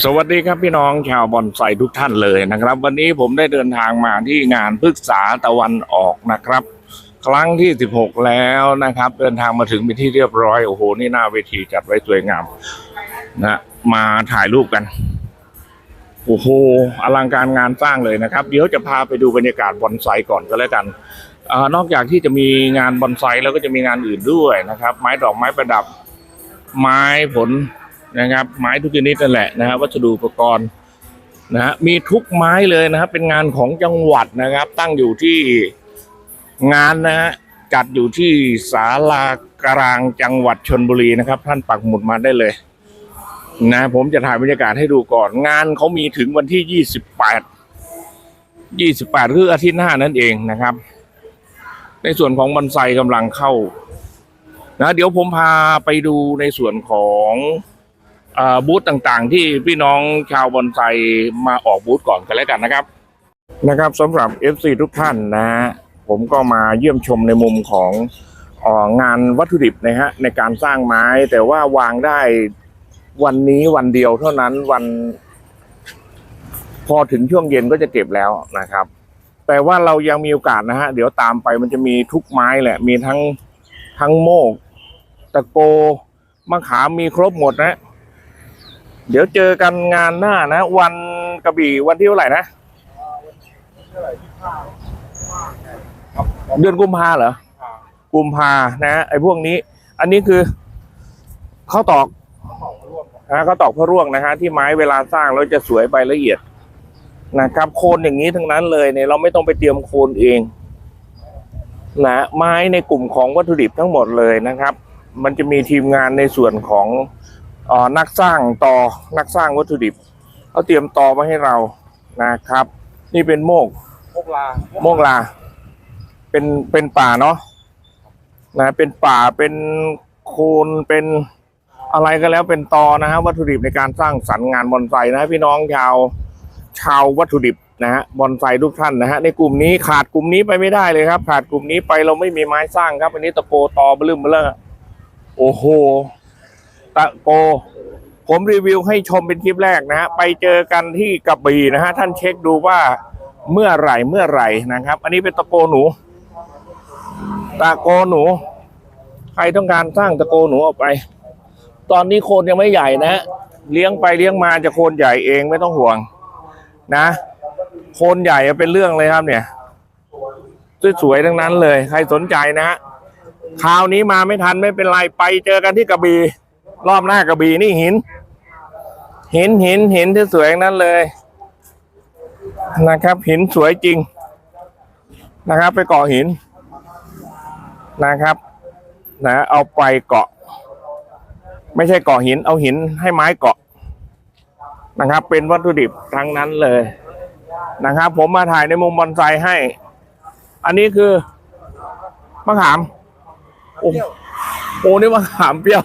สวัสดีครับพี่น้องชาวบอนไซทุกท่านเลยนะครับ วันนี้ผมได้เดินทางมาที่งานพฤกษาตะวันออกนะครับ ครั้งที่ 16 แล้วนะครับ เดินทางมาถึงเป็นที่เรียบร้อยโอ้โหนี่หน้าเวทีจัดไว้สวยงามนะมาถ่ายรูปกันโอ้โหอลังการงานสร้างเลยนะครับ เดี๋ยวจะพาไปดูบรรยากาศบอนไซก่อนก็แล้วกันอนอกจากที่จะมีงานบอนไซแล้วก็จะมีงานอื่นด้วยนะครับ ไม้ดอกไม้ประดับ ไม้ผล นะครับ ไม้ทุกชนิดนั่นแหละนะฮะวัสดุอุปกรณ์นะฮะมีทุกไม้เลยนะครับ เป็นงานของจังหวัดนะครับ ตั้งอยู่ที่งานนะฮะจัดอยู่ที่ศาลากลางจังหวัดชนบุรีนะครับ ท่านปักหมุดมาได้เลย นะ ผมจะถ่ายบรรยากาศให้ดูก่อน งานเขามีถึงวันที่ยี่สิบแปดยี่สิบแปดคืออาทิตย์หน้านั่นเองนะครับ ในส่วนของบอนไซกำลังเข้านะเดี๋ยวผมพาไปดูในส่วนของ บูธต่างๆ ที่พี่น้องชาวบอนไซมาออกบูธก่อนกันแล้วกันนะครับ นะครับสำหรับ FC ทุกท่านนะฮะผมก็มาเยี่ยมชมในมุมของอองานวัตถุดิบนะฮะในการสร้างไม้ แต่ว่าวางได้วันนี้วันเดียวเท่านั้นวัน พอถึงช่วงเย็นก็จะเก็บแล้วนะครับ แต่ว่าเรายังมีโอกาสนะฮะเดี๋ยวตามไปมันจะมีทุกไม้แหละ มีทั้งทั้งโมก ตะโกมะขามมีครบหมดนะ เดี๋ยวเจอกันงานหน้านะ วันกระบี่วันที่เท่าไหร่นะเดือนกุมภาเหรอกุมภานะไอ้พวกนี้ อันนี้คือข้าวตอกนะข้าวตอกพระร่วงนะฮะที่ไม้เวลาสร้างแล้วจะสวยใบละเอียดนะครับโคนอย่างนี้ทั้งนั้นเลยเนี่ยเราไม่ต้องไปเตรียมโคนเองนะไม้ในกลุ่มของวัตถุดิบทั้งหมดเลยนะครับ มันจะมีทีมงานในส่วนของ นักสร้างตอนักสร้างวัตถุดิบเขาเตรียมตอมาให้เรานะครับ นี่เป็นโมกพวกลาโมกลา เป็นเป็นป่าเนาะนะเป็นป่าเป็นโคนเป็นอะไรก็แล้วเป็นตอนะฮะวัตถุดิบในการสร้างสรรค์งานบอนไซนะพี่น้องชาวชาววัตถุดิบนะฮะบอนไซทุกท่านนะฮะในกลุ่มนี้ขาดกลุ่มนี้ไปไม่ได้เลยครับ ขาดกลุ่มนี้ไปเราไม่มีไม้สร้างครับ อันนี้ตะโกตอบลืมเบลอโอ้โห ตะโก ผมรีวิวให้ชมเป็นคลิปแรกนะฮะไปเจอกันที่กระบี่นะฮะท่านเช็คดูว่าเมื่อไหร่เมื่อไหร่นะครับ อันนี้เป็นตะโกหนู ตะโกหนู ใครต้องการสร้างตะโกหนูออกไป ตอนนี้โคนยังไม่ใหญ่นะเลี้ยงไปเลี้ยงมาจะโคนใหญ่เองไม่ต้องห่วง นะ โคนใหญ่เป็นเรื่องเลยครับเนี่ยสวยๆทั้งนั้นเลย ใครสนใจนะฮะคราวนี้มาไม่ทันไม่เป็นไรไปเจอกันที่กระบี่ รอบหน้ากระบี่นี่หิน หินหินหินที่สวยนั้นเลย นะครับ หินสวยจริง นะครับ ไปเกาะหินนะครับ นะ เอาไปเกาะ ไม่ใช่เกาะหิน เอาหินให้ไม้เกาะนะครับ เป็นวัตถุดิบทั้งนั้นเลยนะครับ ผมมาถ่ายในมุมบอนไซให้ อันนี้คือมะขาม โอ้โหนี่มะขามเปรี้ยว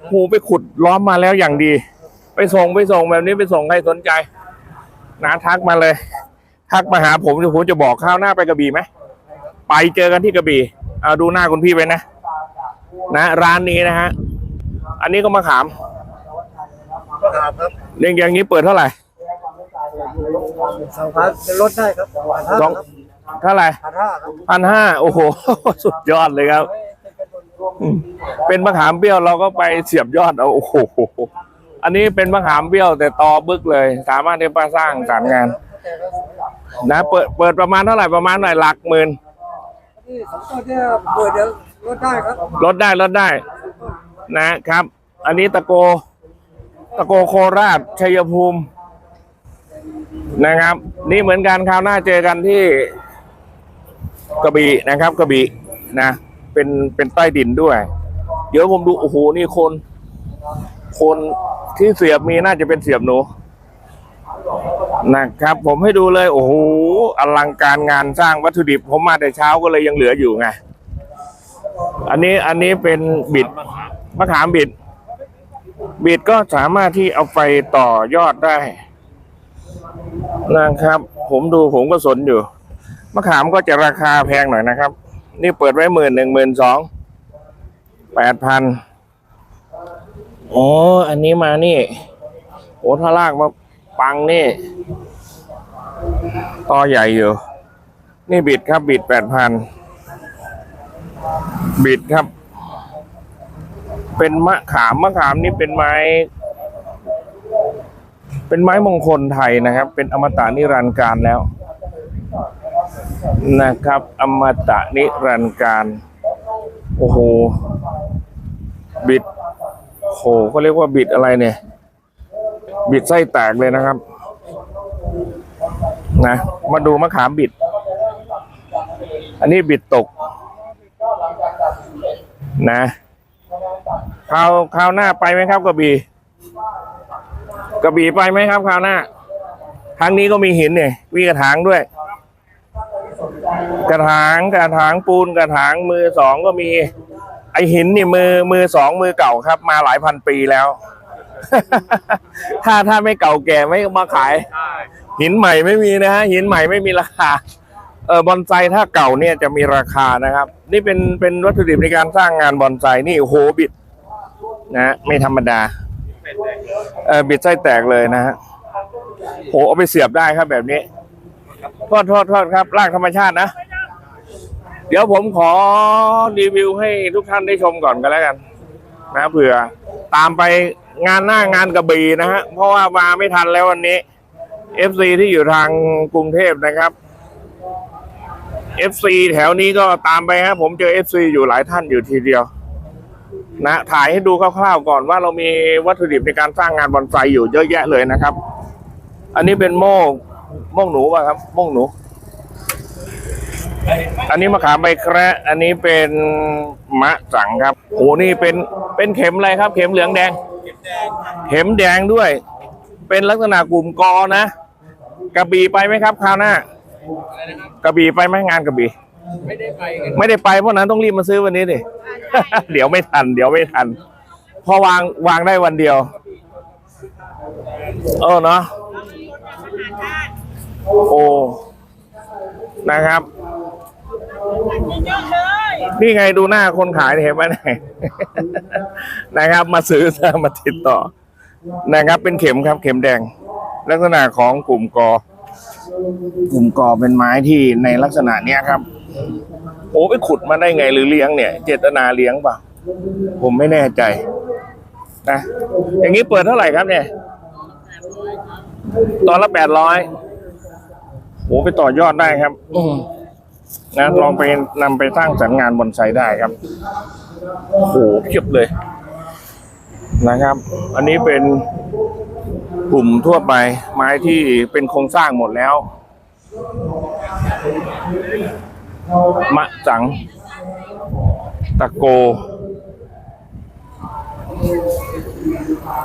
โอ้โหไปขุดล้อมมาแล้วอย่างดี ไปส่งไปส่งแบบนี้ไปส่งใครสนใจนะทักมาเลย ทักมาหาผมเดี๋ยวผมจะบอกข้าวหน้าไปกระบี่ไหมไปเจอกันที่กระบี่เอาดูหน้าคุณพี่ไปนะนะร้านนี้นะฮะอันนี้ก็มะขามก็หาครับเรียงอย่างนี้เปิดเท่าไหร่สองพันจะลดได้ครับพันห้าสองครับเท่าไหร่พันห้าครับพันห้าโอ้โห สุดยอดเลยครับอืม เป็นมะขามเปรี้ยวเราก็ไปเสียบยอดเอาโอ้โหอันนี้เป็นมะขามเปรี้ยวแต่ตอบึกเลย สามารถที่จะสร้างสรรค์งาน นะ เปิดเปิดประมาณเท่าไหร่ประมาณหน่อยหลักหมื่นนี่สองต้นเนี่ยเปิดเดี๋ยวลดได้ครับลดได้ลดได้ นะครับ อันนี้ตะโก ตะโกโคราชชัยภูมิ นะครับ นี่เหมือนกันคราวหน้าเจอกันที่กระบี่นะครับ กระบี่นะ เป็นเป็นใต้ดินด้วย เดี๋ยวผมดูโอ้โหนี่คน คนที่เสียบมีน่าจะเป็นเสียบหนูนะครับ ผมให้ดูเลย โอ้โหอลังการงานสร้างวัตถุดิบ ผมมาแต่เช้าก็เลยยังเหลืออยู่ไงอันนี้อันนี้เป็นบิดมะขามบิด บิดก็สามารถที่เอาไปต่อยอดได้นะครับ ผมดูผมก็สนอยู่มะขามก็จะราคาแพงหน่อยนะครับ นี่เปิดไว้หมื่นหนึ่งหมื่นสองแปดพันอ๋อ อันนี้มานี่โอ้ถ้าลากมาปังนี่ต่อใหญ่อยู่ นี่บิดครับบิดแปดพันบิดครับ เป็นมะขามมะขามนี่เป็นไม้ เป็นไม้มงคลไทยนะครับ เป็นอมตะนิรันดร์การแล้ว นะครับ อมตะนิรันดร์การ โอ้โห บิดโหเขาเรียกว่าบิดอะไรเนี่ย บิดไส้แตกเลยนะครับ นะ มาดูมะขามบิด อันนี้บิดตก นะคราวคราวหน้าไปไหมครับกระบี่กระบี่ไปไหมครับคราวหน้า ทางนี้ก็มีหินเนี่ยมีกระถางด้วย กระถางกระถางปูนกระถางมือสองก็มี ไอหินนี่มือมือสองมือเก่าครับ มาหลายพันปีแล้ว ถ้าถ้าไม่เก่าแก่ไม่มาขาย หินใหม่ไม่มีนะฮะหินใหม่ไม่มีราคาเออบอนไซถ้าเก่าเนี่ยจะมีราคานะครับ นี่เป็นเป็นวัตถุดิบในการสร้างงานบอนไซนี่โหบิดนะไม่ธรรมดาเออบิดไส้แตกเลยนะฮะโหเอาไปเสียบได้ครับแบบนี้ ทษโทษโทษครับรากธรรมชาตินะ เดี๋ยวผมขอรีวิวให้ทุกท่านได้ชมก่อนกันแล้วกัน นะเผื่อ ตามไปงานหน้างานกระบี่นะฮะ เพราะว่ามาไม่ทันแล้ววันนี้ FC ที่อยู่ทางกรุงเทพนะครับ FC แถวนี้ก็ตามไปฮะผมเจอ FC อยู่หลายท่านอยู่ทีเดียว นะถ่ายให้ดูคร่าวๆก่อนว่าเรามีวัตถุดิบในการสร้างงานบอนไซอยู่เยอะแยะเลยนะครับ อันนี้เป็นโม่ โม่งหนูป่ะครับโม่งหนู อันนี้มะขามใบแคระอันนี้เป็นมะสังครับโอ้นี่เป็นเป็นเข็มอะไรครับ เข็มเหลืองแดง เข็มแดงด้วย เป็นลักษณะกลุ่มกอนะกระบี่ไปไหมครับคราวหน้ากระบี่ไปไหมงานกระบี่ไม่ได้ไปกันไม่ได้ไปเพราะนั้นต้องรีบมาซื้อวันนี้ดิเดี๋ยวไม่ทัน เดี๋ยวไม่ทัน พอวางวางได้วันเดียว เออเนาะ โอ้นะครับ นี่ไงดูหน้าคนขายเห็นไหมเนี่ยนะครับ มาซื้อมาติดต่อ นะครับ เป็นเข็มครับ เข็มแดง ลักษณะของกลุ่มกอกลุ่มกอเป็นไม้ที่ในลักษณะเนี้ยครับ โอ้ไปขุดมาได้ไงหรือเลี้ยงเนี่ย เจตนาเลี้ยงป่ะ ผมไม่แน่ใจนะอย่างนี้เปิดเท่าไหร่ครับเนี่ยตอนละแปดร้อย โอ้ไปต่อยอดได้ครับอืมนะลองไปนำไปสร้างสรรค์งานบอนไซได้ครับโอ้โหเพียบเลย นะครับ อันนี้เป็นกลุ่มทั่วไป ไม้ที่เป็นโครงสร้างหมดแล้วมะจัง ตะโก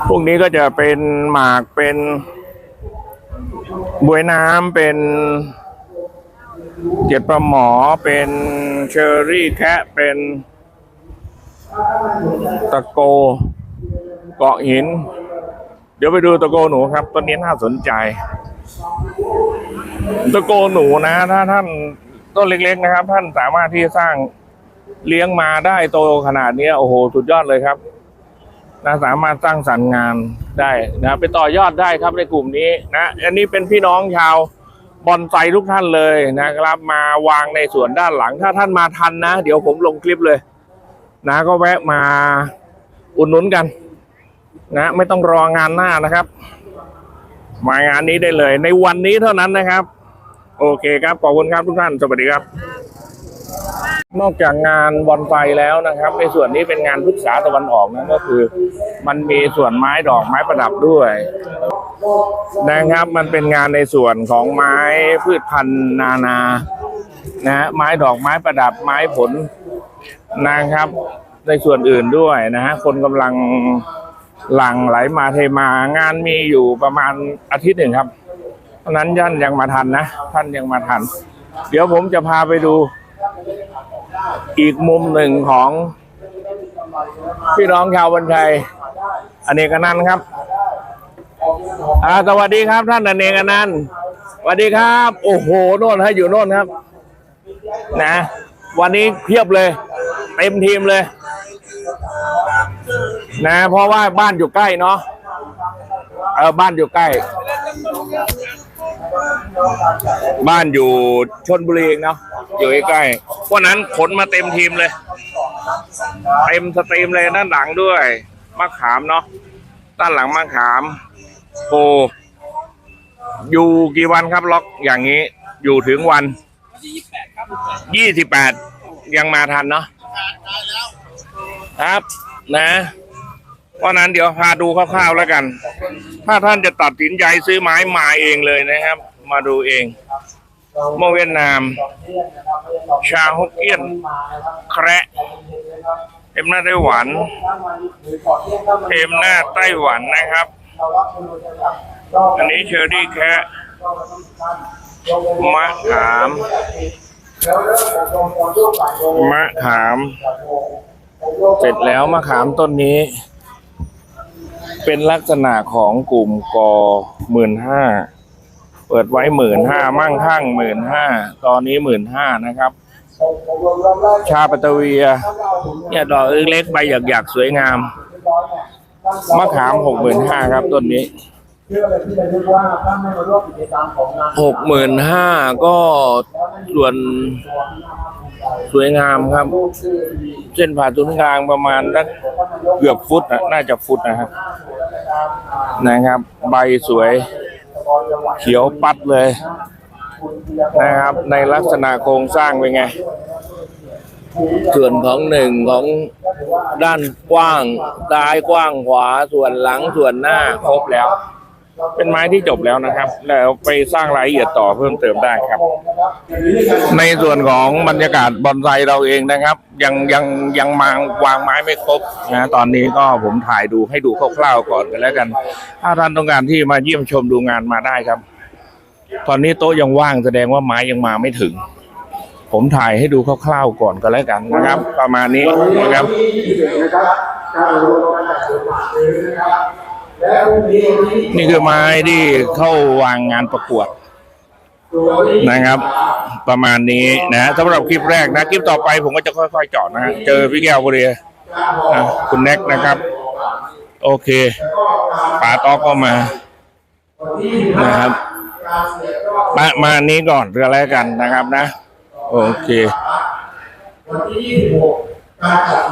พวกนี้ก็จะเป็นหมากเป็น บวยน้ำเป็นเจ็ดปลาหมอเป็นเชอร์รี่แคะเป็นตะโกเกาะหิน เดี๋ยวไปดูตะโกหนูครับต้นนี้น่าสนใจ ตะโกหนูนะ ถ้าท่านต้นเล็ก ๆ นะครับ ท่านสามารถที่จะสร้างเลี้ยงมาได้โตขนาดนี้โอ้โห สุดยอดเลยครับ นะสามารถสร้างสรรค์งานได้นะไปต่อยอดได้ครับในกลุ่มนี้นะอันนี้เป็นพี่น้องชาวบอนไซทุกท่านเลยนะครับ มาวางในส่วนด้านหลัง ถ้าท่านมาทันนะ เดี๋ยวผมลงคลิปเลย นะก็แวะมาอุดหนุนกัน นะ ไม่ต้องรองานหน้านะครับ มางานนี้ได้เลย ในวันนี้เท่านั้นนะครับ โอเคครับขอบคุณครับทุกท่านสวัสดีครับ นอกจากงานบอนไซแล้วนะครับ ในส่วนนี้เป็นงานพฤกษาตะวันออกนะก็คือ มันมีส่วนไม้ดอกไม้ประดับด้วยนะครับมันเป็นงานในส่วนของไม้พืชพันธุ์นานานะฮะไม้ดอกไม้ประดับไม้ผลนะครับ ในส่วนอื่นด้วยนะฮะคนกำลังหลั่งไหลมาเทมางานมีอยู่ประมาณอาทิตย์หนึ่งครับเพราะฉะนั้นย่านยังมาทันนะ ท่านยังมาทัน เดี๋ยวผมจะพาไปดู อีกมุมหนึ่งของพี่น้องชาวบันชัยอเนกนันต์ครับอ่าสวัสดีครับ ท่านอเนกนันต์สวัสดีครับ โอ้โหโน่นให้อยู่โน่นครับ นะ วันนี้เพียบเลย เต็มทีมเลย นะ เพราะว่าบ้านอยู่ใกล้เนาะเออบ้านอยู่ใกล้ บ้านอยู่ชนบุรีเองเนาะอยู่ใกล้ๆวันนั้นขนมาเต็มทีมเลย เต็มสตรีมเลยด้านหลังด้วยมะขามเนาะด้านหลังมะขามโพอยู่กี่วันครับล็อกอย่างนี้ อยู่ถึงวันยี่สิบแปดยังมาทันเนาะครับนะเพราะนั้นเดี๋ยวพาดูคร่าวๆแล้วกัน ถ้าท่านจะตัดสินใจซื้อไม้มาเองเลยนะครับ มาดูเองโมเวียดนาม ชาฮกเกี้ยน แคระเทมหน้าไต้หวันเทมหน้าไต้หวันนะครับ อันนี้เชอร์รี่แคะมะขาม มะขาม เสร็จแล้วมะขามต้นนี้ เป็นลักษณะของกลุ่มกอหมื่นห้าเปิดไว้หมื่นห้ามั่งคั่งหมื่นห้าตอนนี้หมื่นห้านะครับ ชาปตเวียเนี่ยดอกเล็กๆใบหยักๆสวยงามมะขามหกหมื่นห้าครับต้นนี้หกหมื่นห้าก็ส่วน สวยงามครับ เส้นผ่าศูนย์กลางประมาณสักเกือบฟุตนะน่าจะฟุตนะครับนะครับ ใบสวย เขียวปัดเลย นะครับ ในลักษณะโครงสร้างเป็นไง ส่วนของหนึ่งของด้านกว้างซ้ายกว้างขวาส่วนหลังส่วนหน้าครบแล้ว เป็นไม้ที่จบแล้วนะครับ แล้วไปสร้างรายละเอียดต่อเพิ่มเติมได้ครับ ในส่วนของบรรยากาศบอนไซเราเองนะครับ ยังยังยังมางวางไม้ไม่ครบนะตอนนี้ก็ผมถ่ายดูให้ดูคร่าวๆก่อนกันแล้วกัน ถ้าท่านต้องการที่มาเยี่ยมชมดูงานมาได้ครับ ตอนนี้โต๊ะยังว่างแสดงว่าไม้ยังมาไม่ถึง ผมถ่ายให้ดูคร่าวๆก่อนก็แล้วกันนะครับ ประมาณนี้นะครับ นี่คือไม้ที่เข้าวางงานประกวดนะครับ ประมาณนี้นะสำหรับคลิปแรกนะ คลิปต่อไปผมก็จะค่อยๆเจาะนะเจอพี่แก้วพอดีนะคุณแน็กนะครับ โอเคป๋าตอกก็มานะครับประมาณนี้ก่อนก็แล้วกันนะครับนะ โอเค วันที่26การจัด